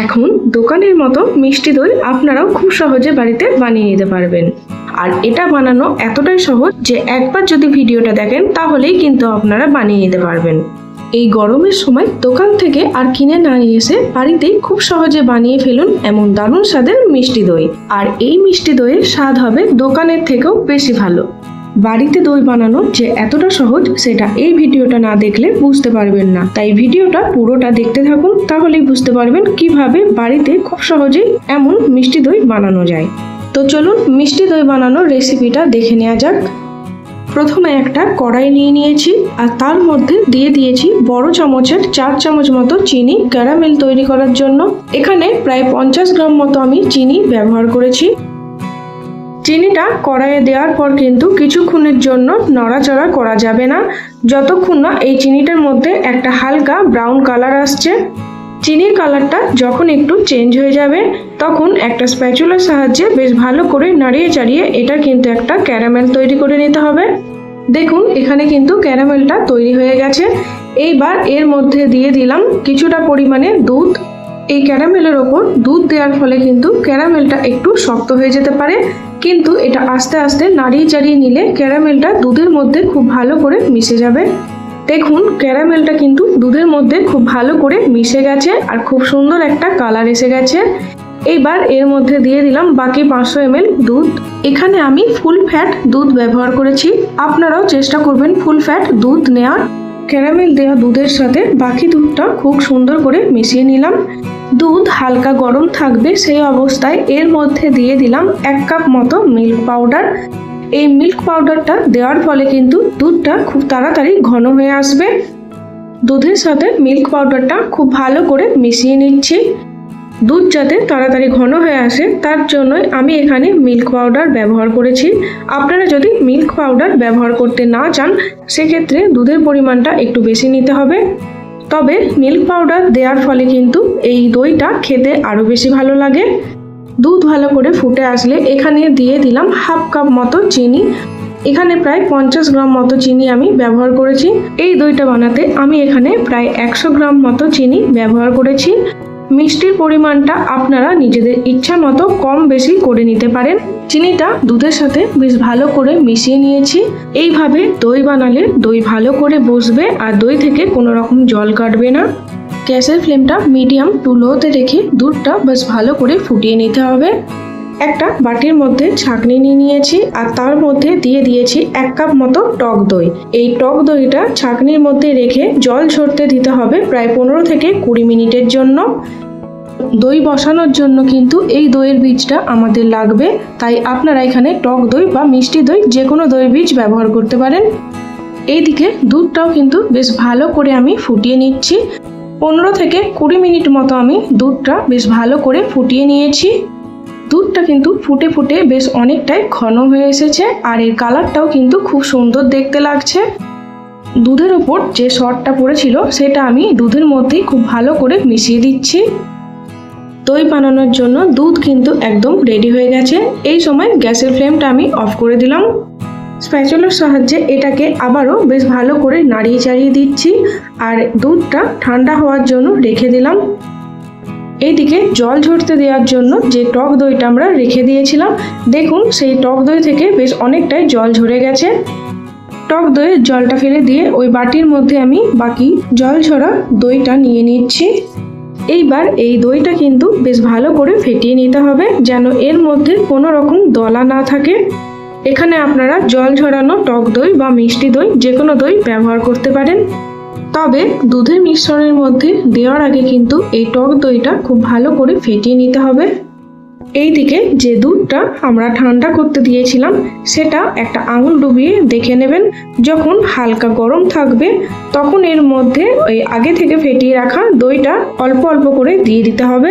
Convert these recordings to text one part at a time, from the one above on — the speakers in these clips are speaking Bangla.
এখন দোকানের মতো মিষ্টি দই আপনারাও খুব সহজে বাড়িতে বানিয়ে নিতে পারবেন। আর এটা বানানো এতটাই সহজ যে একবার যদি ভিডিওটা দেখেন তাহলেই কিন্তু আপনারা বানিয়ে নিতে পারবেন। এই গরমের সময় দোকান থেকে আর কিনে না নিয়ে এসে বাড়িতেই খুব সহজে বানিয়ে ফেলুন এমন দারুণ স্বাদের মিষ্টি দই। আর এই মিষ্টি দইয়ের স্বাদ হবে দোকানের থেকেও বেশি ভালো। বাড়িতে দই বানানো যে এতটা সহজ, সেটা এই ভিডিওটা না দেখলে বুঝতে পারবেন না। তাই ভিডিওটা পুরোটা দেখতে থাকুন, তাহলেই বুঝতে পারবেন কীভাবে বাড়িতে খুব সহজেই এমন মিষ্টি দই বানানো যায়। তো চলুন মিষ্টি দই বানানোর রেসিপিটা দেখে নেওয়া যাক। প্রথমে একটা কড়াই নিয়ে নিয়েছি, আর তার মধ্যে দিয়ে দিয়েছি বড় চামচের চার চামচ মতো চিনি ক্যারামেল তৈরি করার জন্য। এখানে প্রায় পঞ্চাশ গ্রাম মতো আমি চিনি ব্যবহার করেছি। চিনিটা কড়াইয়ে দেওয়ার পর কিন্তু কিছুক্ষণের জন্য নড়াচড়া করা যাবে না। যতক্ষণ না এই চিনিটার মধ্যে একটা হালকা ব্রাউন কালার আসছে। চিনির কালারটা যখন একটু চেঞ্জ হয়ে যাবে, তখন একটা স্প্যাচুলার সাহায্যে বেশ ভালো করে নাড়িয়ে চাড়িয়ে এটা কিন্তু একটা ক্যারামেল তৈরি করে নিতে হবে। দেখুন, এখানে কিন্তু ক্যারামেলটা তৈরি হয়ে গেছে। এইবার এর মধ্যে দিয়ে দিলাম কিছুটা পরিমাণে দুধ। এই ক্যারামেলের ওপর দুধ দেওয়ার ফলে কিন্তু ক্যারামেলটা একটু শক্ত হয়ে যেতে পারে। কিন্তু এটা আস্তে আস্তে নাড়িয়ে চাড়িয়ে নিলে ক্যারামেলটা দুধের মধ্যে খুব ভালো করে মিশে যাবে। দেখুন, ক্যারামেলটা কিন্তু দুধের মধ্যে খুব ভালো করে মিশে গেছে আর খুব সুন্দর একটা কালার এসে গেছে। এইবার এর মধ্যে দিয়ে দিলাম বাকি পাঁচশো এমএল দুধ। এখানে আমি ফুল ফ্যাট দুধ ব্যবহার করেছি। আপনারাও চেষ্টা করবেন ফুল ফ্যাট দুধ নেওয়ার ক্যারামেল দেওয়া দুধের সাথে বাকি দুধটা খুব সুন্দর করে মিশিয়ে নিলাম। দুধ হালকা গরম থাকবে সেই অবস্থায় এর মধ্যে দিয়ে দিলাম এক কাপ মতো মিল্ক পাউডার। এই মিল্ক পাউডারটা দেওয়ার ফলে কিন্তু দুধটা খুব তাড়াতাড়ি ঘন হয়ে আসবে। দুধের সাথে মিল্ক পাউডারটা খুব ভালো করে মিশিয়ে নিচ্ছি। দুধ যাতে তাড়াতাড়ি ঘন হয়ে আসে, তার জন্যই আমি এখানে মিল্ক পাউডার ব্যবহার করেছি। আপনারা যদি মিল্ক পাউডার ব্যবহার করতে না চান, সেক্ষেত্রে দুধের পরিমাণটা একটু বেশি নিতে হবে। তবে মিল্ক পাউডার দেওয়ার ফলে কিন্তু এই দইটা খেতে আরও বেশি ভালো লাগে। দুধ ভালো করে ফুটে আসলে এখানে দিয়ে দিলাম হাফ কাপ মতো চিনি। এখানে প্রায় পঞ্চাশ গ্রাম মতো চিনি আমি ব্যবহার করেছি। এই দইটা বানাতে আমি এখানে প্রায় একশো গ্রাম মতো চিনি ব্যবহার করেছি। মিষ্টির পরিমাণটা আপনারা নিজেদের ইচ্ছা মতো কম বেশি করে নিতে পারেন। চিনিটা দুধের সাথে বেশ ভালো করে মিশিয়ে নিয়েছি। এইভাবে দই বানালে দই ভালো করে বসবে আর দই থেকে কোনো রকম জল কাটবে না। গ্যাসের ফ্লেমটা মিডিয়াম টু লোতে রেখে দুধটা বেশ ভালো করে ফুটিয়ে নিতে হবে। একটা বাটির মধ্যে ছাঁকনি নিয়ে নিয়েছি আর তার মধ্যে দিয়ে দিয়েছি এক কাপ মতো টক দই। এই টক দইটা ছাঁকনির মধ্যে রেখে জল ঝরতে দিতে হবে প্রায় পনেরো থেকে কুড়ি মিনিটের জন্য। দই বসানোর জন্য কিন্তু এই দইয়ের বীজটা আমাদের লাগবে। তাই আপনারা এখানে টক দই বা মিষ্টি দই যে কোনো দইয়ের বীজ ব্যবহার করতে পারেন। এইদিকে দুধটাও কিন্তু বেশ ভালো করে আমি ফুটিয়ে নিচ্ছি। পনেরো থেকে কুড়ি মিনিট মতো আমি দুধটা বেশ ভালো করে ফুটিয়ে নিয়েছি। দুধটা কিন্তু ফুটে ফুটে বেশ অনেকটাই ঘন হয়ে এসেছে আর এর কালারটাও কিন্তু খুব সুন্দর দেখতে লাগছে। দুধের ওপর যে শটটা পড়েছিল সেটা আমি দুধের মধ্যেই খুব ভালো করে মিশিয়ে দিচ্ছি। দই বানানোর জন্য দুধ কিন্তু একদম রেডি হয়ে গেছে। এই সময় গ্যাসের ফ্লেমটা আমি অফ করে দিলাম। স্প্যাচুলার সাহায্যে এটাকে আবারও বেশ ভালো করে নাড়িয়ে চাড়িয়ে দিচ্ছি। আর দুধটা ঠান্ডা হওয়ার জন্য রেখে দিলাম। এইদিকে জল ঝরতে দেওয়ার জন্য যে টক দইটা আমরা রেখে দিয়েছিলাম, দেখুন সেই টক দই থেকে বেশ অনেকটাই জল ঝরে গেছে। টক দইয়ের জলটা ফেলে দিয়ে ওই বাটির মধ্যে আমি বাকি জল ঝরা দইটা নিয়ে নিচ্ছি। এইবার এই দইটা কিন্তু বেশ ভালো করে ফেটিয়ে নিতে হবে যেন এর মধ্যে কোনো রকম দলা না থাকে। এখানে আপনারা জল ঝরানো টক দই বা মিষ্টি দই যে কোনো দই ব্যবহার করতে পারেন। তবে দুধের মিশ্রণের মধ্যে দেওয়ার আগে কিন্তু এই টক দইটা খুব ভালো করে ফেটিয়ে নিতে হবে। এইদিকে যে দুধটা আমরা ঠান্ডা করতে দিয়েছিলাম, সেটা একটা আঙুল ডুবিয়ে দেখে নেবেন। যখন হালকা গরম থাকবে, তখন এর মধ্যে ওই আগে থেকে ফেটিয়ে রাখা দইটা অল্প অল্প করে দিয়ে দিতে হবে।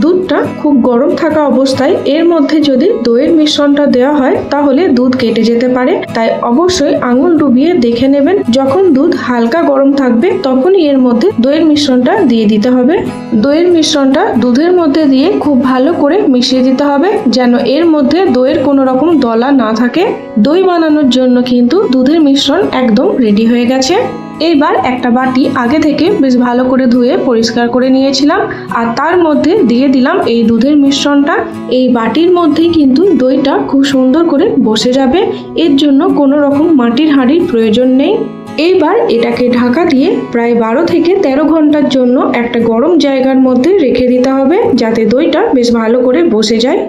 দুধটা খুব গরম থাকা অবস্থায় এর মধ্যে যদি দইয়ের মিশ্রণটা দেওয়া হয়, তাহলে দুধ কেটে যেতে পারে। তাই অবশ্যই আঙুল ডুবিয়ে দেখে নেবেন, যখন দুধ হালকা গরম থাকবে, তখনই এর মধ্যে দইয়ের মিশ্রণটা দিয়ে দিতে হবে। দইয়ের মিশ্রণটা দুধের মধ্যে দিয়ে খুব ভালো করে মিশিয়ে দিতে হবে, যেন এর মধ্যে দইয়ের কোনো রকম দলা না থাকে। দই বানানোর জন্য কিন্তু দুধের মিশ্রণ একদম রেডি হয়ে গেছে। এইবার একটা বাটি আগে থেকে বেশ ভালো করে ধুয়ে পরিষ্কার করে নিয়েছিলাম আর তার মধ্যে দিয়ে দিলাম এই দুধের মিশ্রণটা। এই বাটির মধ্যেই কিন্তু দইটা খুব সুন্দর করে বসে যাবে। এর জন্য কোনো রকম মাটির হাঁড়ির প্রয়োজন নেই। এইবার এটাকে ঢাকা দিয়ে প্রায় বারো থেকে তেরো ঘণ্টার জন্য একটা গরম জায়গার মধ্যে রেখে দিতে হবে যাতে দইটা বেশ ভালো করে বসে যায়।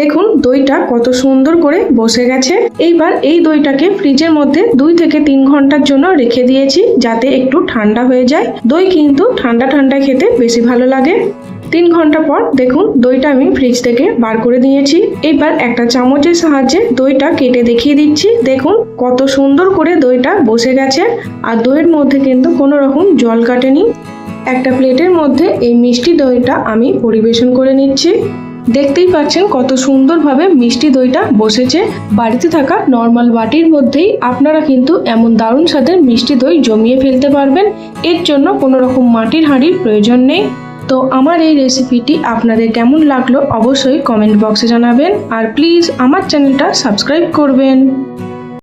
দেখুন দইটা কত সুন্দর করে বসে গেছে। এইবার এই দইটাকে ফ্রিজের মধ্যে দুই থেকে তিন ঘণ্টার জন্য রেখে দিয়েছি যাতে একটু ঠান্ডা হয়ে যায়। দই কিন্তু ঠান্ডা ঠান্ডা খেতে বেশি ভালো লাগে। তিন ঘণ্টা পর দেখুন দইটা আমি ফ্রিজ থেকে বার করে নিয়েছি এবার একটা চামচের সাহায্যে দইটা কেটে দেখিয়ে দিচ্ছি। দেখুন কত সুন্দর করে দইটা বসে গেছে। আর দইয়ের মধ্যে কিন্তু কোনো রকম জল কাটেনি। একটা প্লেটের মধ্যে এই মিষ্টি দইটা আমি পরিবেশন করে নিচ্ছি। দেখতেই পাচ্ছেন কত সুন্দরভাবে মিষ্টি দইটা বসেছে। বাড়িতে থাকা নর্মাল বাটির মধ্যেই আপনারা কিন্তু এমন দারুণ স্বাদের মিষ্টি দই জমিয়ে ফেলতে পারবেন। এর জন্য কোনো রকম মাটির হাঁড়ির প্রয়োজন নেই। তো আমার এই রেসিপিটি আপনাদের কেমন লাগল অবশ্যই কমেন্ট বক্সে জানাবেন। আর প্লিজ আমার চ্যানেলটা সাবস্ক্রাইব করবেন।